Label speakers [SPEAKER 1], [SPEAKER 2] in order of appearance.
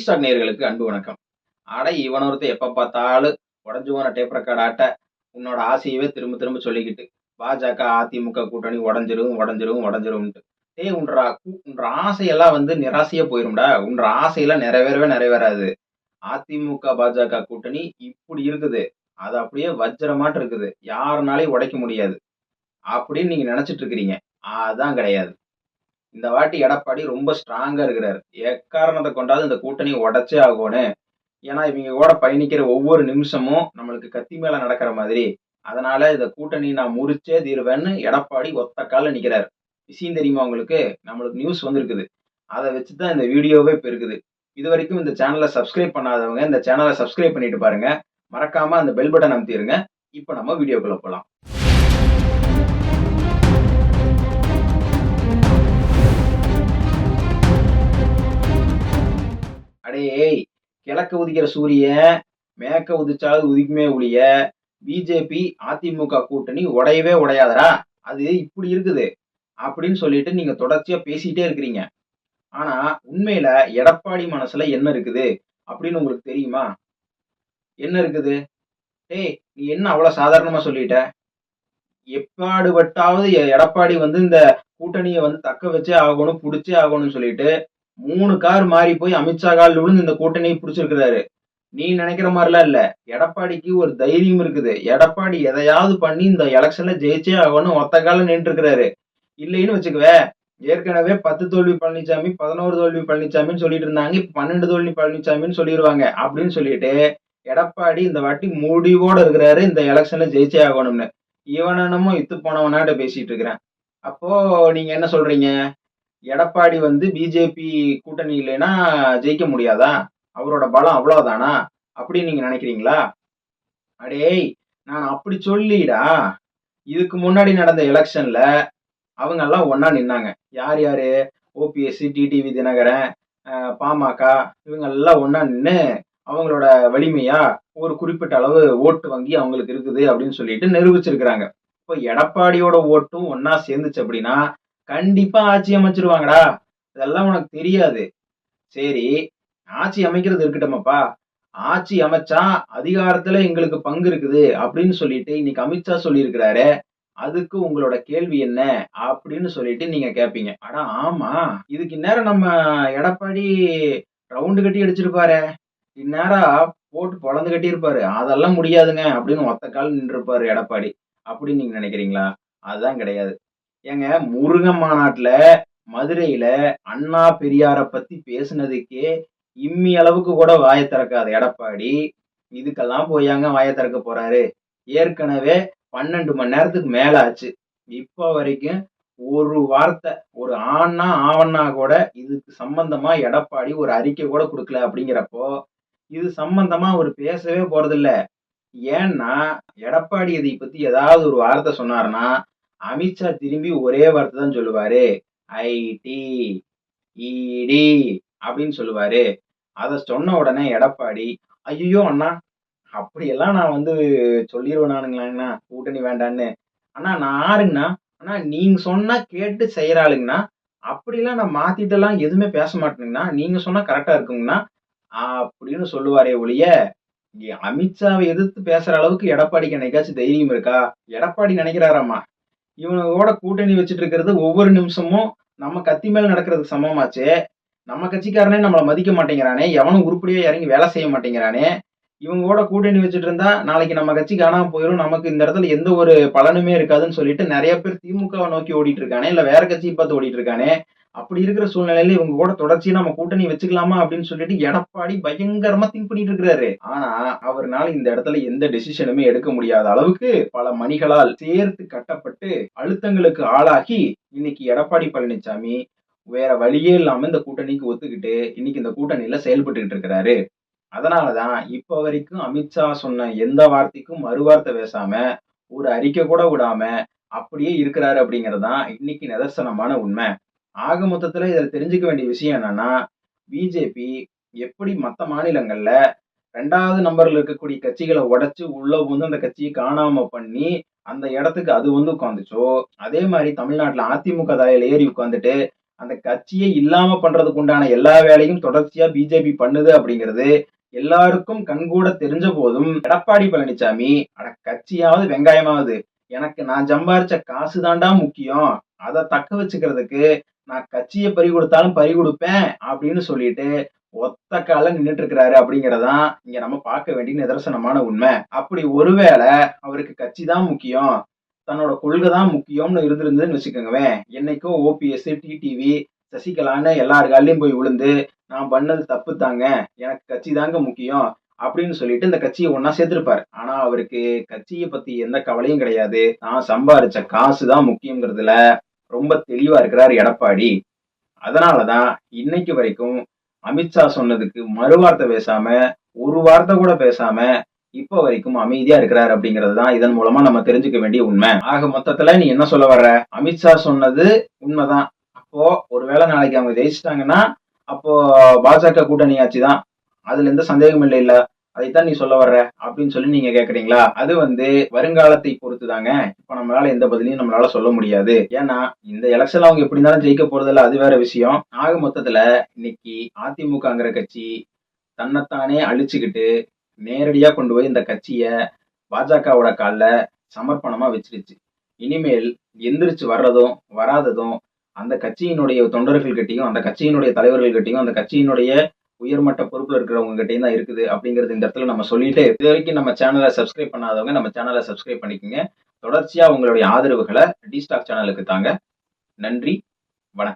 [SPEAKER 1] Star நேர்களுக்கு அன்பு வணக்கம். அட இவன் ஒருத்தன் எப்போ பார்த்தாலும் உடஞ்சு போன டேப் ரெக்கார்ட் ஆட்ட உன்னோட ஆசையவே திரும்ப திரும்ப சொல்லிக்கிட்டு பாஜக அதிமுக கூட்டணி உடஞ்சிரும் உடஞ்சிரும் உடஞ்சிரும்ட்டு டேய் உன்ற உன்ற ஆசையெல்லாம் வந்து நிராசையா போயிரும்டா. உன்ற ஆசையெல்லாம் நிறைவேறவே நிறைவேறாது. அதிமுக பாஜக கூட்டணி இப்படி இருக்குது. அது அப்படியே வஜ்ரமாட்டு இருக்குது. யாருனாலையும் உடைக்க முடியாது. அப்படின்னு நீங்க நினைச்சிட்டு இருக்கிறீங்க. அதான் கிடையாது. இந்த வாட்டி எடப்பாடி ரொம்ப ஸ்ட்ராங்கா இருக்கிறாரு. எக்காரணத்தை கொண்டாவது இந்த கூட்டணி உடச்சே ஆகணும் ஏன்னா இவங்க கூட பயணிக்கிற ஒவ்வொரு நிமிஷமும் நம்மளுக்கு கத்தி மேல நடக்கிற மாதிரி. அதனால இந்த கூட்டணி நான் முறிச்சே தீருவேன்னு எடப்பாடி ஒத்த கால நிக்கிறாரு. விஷயம் தெரியுமா உங்களுக்கு? நம்மளுக்கு நியூஸ் வந்திருக்குது. அதை வச்சு தான் இந்த வீடியோவே இப்போ இருக்குது இது வரைக்கும் இந்த சேனலை சப்ஸ்கிரைப் பண்ணாதவங்க இந்த சேனலை சப்ஸ்கிரைப் பண்ணிட்டு பாருங்க. மறக்காம அந்த பெல் பட்டன் அமுத்திடுங்க இப்போ நம்ம வீடியோக்குள்ள போகலாம் அடேய் கிழக்க உதிக்கிற சூரியன் மேற்க உதிச்சாலும் உதிக்குமே ஒழிய பிஜேபி அதிமுக கூட்டணி உடையவே உடையாதரா அது இப்படி இருக்குது. அப்படின்னு சொல்லிட்டு நீங்க தொடர்ச்சியா பேசிட்டே இருக்கிறீங்க. ஆனா உண்மையில எடப்பாடி மனசுல என்ன இருக்குது? அப்படின்னு உங்களுக்கு தெரியுமா? என்ன இருக்குது? டேய் நீ என்ன அவ்வளவு சாதாரணமா சொல்லிட்ட? எப்பாடுபட்டாவது எடப்பாடி வந்து இந்த கூட்டணியை வந்து தக்க வச்சே ஆகணும் பிடிச்சே ஆகணும்னு சொல்லிட்டு மூணு கார் மாறி போய் அமித்ஷா கால் விழுந்து இந்த கூட்டணியை பிடிச்சிருக்கிறாரு. நீ நினைக்கிற மாதிரிலாம் இல்ல. எடப்பாடிக்கு ஒரு தைரியம் இருக்குது. எடப்பாடி எதையாவது பண்ணி இந்த எலெக்ஷன்ல ஜெயிச்சே ஆகணும் ஒத்த கால நின்று இருக்கிறாரு இல்லைன்னு வச்சுக்கவே ஏற்கனவே பத்து தோல்வி பழனிசாமி பதினோரு தோல்வி பழனிசாமின்னு சொல்லிட்டு இருந்தாங்க. இப்ப பன்னெண்டு தோல்வி பழனிசாமின்னு சொல்லிடுவாங்க அப்படின்னு சொல்லிட்டு எடப்பாடி இந்த வாட்டி முடிவோட இருக்கிறாரு. இந்த எலெக்ஷன்ல ஜெயிச்சே ஆகணும்னு. இவன் இத்து போனவனாட்ட பேசிட்டு இருக்கிறேன். அப்போ நீங்க என்ன சொல்றீங்க? எடப்பாடி வந்து பிஜேபி கூட்டணி இல்லைன்னா ஜெயிக்க முடியாதா? அவரோட பலம் அவ்வளவுதானா? அப்படின்னு நீங்க நினைக்கிறீங்களா? அடேய் நான் அப்படி சொல்லிடா. இதுக்கு முன்னாடி நடந்த எலெக்ஷன்ல அவங்க எல்லாம் ஒன்னா நின்னாங்க. யார் யாரு? ஓபிஎஸ்சி டிடிவி தினகரன் பாமக இவங்க எல்லாம் ஒன்னா நின்று அவங்களோட வலிமையா ஒரு குறிப்பிட்ட அளவு ஓட்டு வங்கி அவங்களுக்கு இருக்குது அப்படின்னு சொல்லிட்டு நிரூபிச்சிருக்கிறாங்க. இப்போ எடப்பாடியோட ஓட்டும் ஒன்னா சேர்ந்துச்சு அப்படின்னா கண்டிப்பா ஆட்சி அமைச்சிருவாங்கடா. இதெல்லாம் உனக்கு தெரியாது. சரி ஆட்சி அமைக்கிறது இருக்கட்டும்ப்பா. ஆட்சி அமைச்சா அதிகாரத்துல எங்களுக்கு பங்கு இருக்குது அப்படின்னு சொல்லிட்டு இன்னைக்கு அமித்ஷா சொல்லியிருக்கிறாரு. அதுக்கு உங்களோட கேள்வி என்ன அப்படின்னு சொல்லிட்டு நீங்க கேட்பீங்க ஆனா ஆமா. இதுக்கு இந்நேரம் நம்ம எடப்பாடி ரவுண்டு கட்டி அடிச்சிருப்பாரு. இந்நேரம் போட்டு பொழந்து கட்டியிருப்பாரு. அதெல்லாம் முடியாதுங்க அப்படின்னு ஒத்த கால் நின்றுப்பாரு எடப்பாடி. அப்படின்னு நீங்க நினைக்கிறீங்களா? அதுதான் கிடையாது. ஏங்க முருகன் மாநாட்டுல மதுரையில அண்ணா பெரியார பத்தி பேசுனதுக்கே இம்மி அளவுக்கு கூட வாயை திறக்காத எடப்பாடி. இதுக்கெல்லாம் போயாங்க வாயை திறக்க போறாரு? ஏற்கனவே பன்னெண்டு மணி நேரத்துக்கு மேல ஆச்சு. இப்போ வரைக்கும் ஒரு வார்த்தை ஒரு ஆண்ணா ஆவண்ணா கூட இதுக்கு சம்பந்தமா எடப்பாடி ஒரு அறிக்கை கூட கொடுக்கல அப்படிங்கிறப்போ இது சம்பந்தமா அவர் பேசவே போறதில்ல. ஏன்னா எடப்பாடி இதை பத்தி ஏதாவது ஒரு வார்த்தை சொன்னார்னா அமித்ஷா திரும்பி ஒரே வார்த்தை தான் சொல்லுவாரு. ஐடி இடி அப்படின்னு சொல்லுவாரு. அதை சொன்ன உடனே எடப்பாடி ஐயோ அண்ணா அப்படியெல்லாம் நான் வந்து சொல்லிடுவேனானுங்களாங்கண்ணா கூட்டணி வேண்டான்னு. அண்ணா நான் யாருங்கண்ணா? அண்ணா நீங்க சொன்னா கேட்டு செய்யறாளுங்கண்ணா. அப்படிலாம் நான் மாத்திட்டெல்லாம் எதுவுமே பேச மாட்டேங்கண்ணா நீங்க சொன்னா கரெக்டா இருக்குங்கண்ணா. அப்படின்னு சொல்லுவாரே ஒழிய அமித்ஷாவை எதிர்த்து பேசுற அளவுக்கு எடப்பாடிக்கு என்னைக்காச்சும் தைரியம் இருக்கா? எடப்பாடி நினைக்கிறாராம்மா. இவனோட கூட்டணி வச்சுட்டு இருக்கிறது ஒவ்வொரு நிமிஷமும் நம்ம கத்தி மேல நடக்கிறதுக்கு சமமாச்சு. நம்ம கட்சிக்காரனே நம்மளை மதிக்க மாட்டேங்கிறானே. எவனும் உருப்படியா இறங்கி வேலை செய்ய மாட்டேங்கிறானே. இவங்களோட கூட்டணி வச்சுட்டு இருந்தா நாளைக்கு நம்ம கட்சி காணாம போயிடும் நமக்கு இந்த இடத்துல எந்த ஒரு பலனுமே இருக்காதுன்னு சொல்லிட்டு நிறைய பேர் திமுகவை நோக்கி ஓடிட்டு இருக்கானே இல்ல வேற கட்சியை பார்த்து ஓடிட்டு இருக்கானே. அப்படி இருக்கிற சூழ்நிலையில இவங்க கூட தொடர்ச்சியா நம்ம கூட்டணி வச்சுக்கலாமா அப்படின்னு சொல்லிட்டு எடப்பாடி பயங்கரமா திங்க் பண்ணிட்டு இருக்கிறாரு. ஆனா அவர்னால இந்த இடத்துல எந்த டெசிஷனுமே எடுக்க முடியாத அளவுக்கு பல மணிகளால் சேர்த்து கட்டப்பட்டு அழுத்தங்களுக்கு ஆளாகி இன்னைக்கு எடப்பாடி பழனிசாமி வேற வழியே இல்லாம இந்த கூட்டணிக்கு ஒத்துக்கிட்டு இன்னைக்கு இந்த கூட்டணியில செயல்பட்டுக்கிட்டு இருக்கிறாரு. அதனாலதான் இப்ப வரைக்கும் அமித்ஷா சொன்ன எந்த வார்த்தைக்கும் மறுவார்த்தை பேசாம ஒரு அறிக்கை கூட விடாம அப்படியே இருக்கிறாரு அப்படிங்கறதான் இன்னைக்கு நிதர்சனமான உண்மை. ஆக மொத்தத்துல இதுல தெரிஞ்சுக்க வேண்டிய விஷயம் என்னன்னா பிஜேபி எப்படி மற்ற மாநிலங்கள்ல ரெண்டாவது நம்பர்ல இருக்கக்கூடிய கட்சிகளை உடைச்சு உள்ள வந்து அந்த கட்சியை காணாம பண்ணி அந்த இடத்துக்கு அது வந்து உட்காந்துச்சோ அதே மாதிரி தமிழ்நாட்டுல அதிமுக தலையில ஏறி உட்காந்துட்டு அந்த கட்சியை இல்லாம பண்றதுக்கு உண்டான எல்லா வேலையும் தொடர்ச்சியா பிஜேபி பண்ணுது அப்படிங்கிறது எல்லாருக்கும் கண்கூட தெரிஞ்ச போதும் எடப்பாடி பழனிசாமி அட கட்சியாவது வெங்காயமாவது எனக்கு நான் சம்பாரிச்ச காசு தாண்டா முக்கியம் அதை தக்க வச்சுக்கிறதுக்கு நான் கட்சியை பறி கொடுத்தாலும் பறி கொடுப்பேன் அப்படின்னு சொல்லிட்டு ஒத்த கால நின்றுட்டு இருக்கிறாரு அப்படிங்கறதான் இங்க நம்ம பார்க்க வேண்டிய நிதர்சனமான உண்மை. அப்படி ஒருவேளை அவருக்கு கட்சி தான் முக்கியம் தன்னோட கொள்கை தான் முக்கியம்னு இருந்திருந்ததுன்னு வச்சுக்கோங்கவேன் என்னைக்கும் ஓபிஎஸ் டிடிவி சசிகலான்னு எல்லார் காலையும் போய் விழுந்து நான் பண்ணது தப்பு தாங்க எனக்கு கட்சி தாங்க முக்கியம் அப்படின்னு சொல்லிட்டு இந்த கட்சியை ஒன்னா சேர்த்திருப்பாரு. ஆனா அவருக்கு கட்சியை பத்தி எந்த கவலையும் கிடையாது. நான் சம்பாரிச்ச காசு தான் முக்கியங்கிறதுல ரொம்ப தெளிவா இருக்கிறார் எடப்பாடி. அதனாலதான் இன்னைக்கு வரைக்கும் அமித்ஷா சொன்னதுக்கு மறு வார்த்தை பேசாம ஒரு வார்த்தை கூட பேசாம இப்ப வரைக்கும் அமைதியா இருக்கிறார் அப்படிங்கிறது தான் இதன் மூலமா நம்ம தெரிஞ்சுக்க வேண்டிய உண்மை. ஆக மொத்தத்துல நீ என்ன சொல்ல வர்ற? அமித்ஷா சொன்னது உண்மைதான். அப்போ ஒருவேளை நாளைக்கு அவங்க ஜெயிச்சிட்டாங்கன்னா அப்போ பாஜக கூட்டணி ஆட்சி தான் அதுல எந்த சந்தேகம் இல்லை இல்ல அதைத்தான் நீ சொல்ல வர்ற அப்படின்னு சொல்லி நீங்க கேக்குறீங்களா? அது வந்து வருங்காலத்தை பொறுத்து தாங்க இப்ப நம்மளால எந்த பதிலையும் நம்மளால சொல்ல முடியாது. ஏன்னா இந்த எலெக்ஷன் அவங்க எப்படி இருந்தாலும் ஜெயிக்க போறதில்ல அது வேற விஷயம். ஆக மொத்தத்துல இன்னைக்கு அதிமுகங்கிற கட்சி தன்னைத்தானே அழிச்சுக்கிட்டு நேரடியா கொண்டு போய் இந்த கட்சிய பாஜகவோட காலில் சமர்ப்பணமா வச்சிருச்சு. இனிமேல் எந்திரிச்சு வர்றதும் வராததும் அந்த கட்சியினுடைய தொண்டர்கள் கிட்டையும் அந்த கட்சியினுடைய தலைவர்கள் கிட்டையும் அந்த கட்சியினுடைய உயர்மட்ட பொறுப்பில் இருக்கிறவங்க கிட்டேயும் தான் இருக்குது அப்படிங்கிறது இந்த இடத்துல நம்ம சொல்லிட்டு இது வரைக்கும் நம்ம சேனலை சப்ஸ்கிரைப் பண்ணாதவங்க நம்ம சேனலை சப்ஸ்கிரைப் பண்ணிக்கோங்க. தொடர்ச்சியாக உங்களுடைய ஆதரவுகளை டி ஸ்டாக் சேனலுக்கு தாங்க. நன்றி.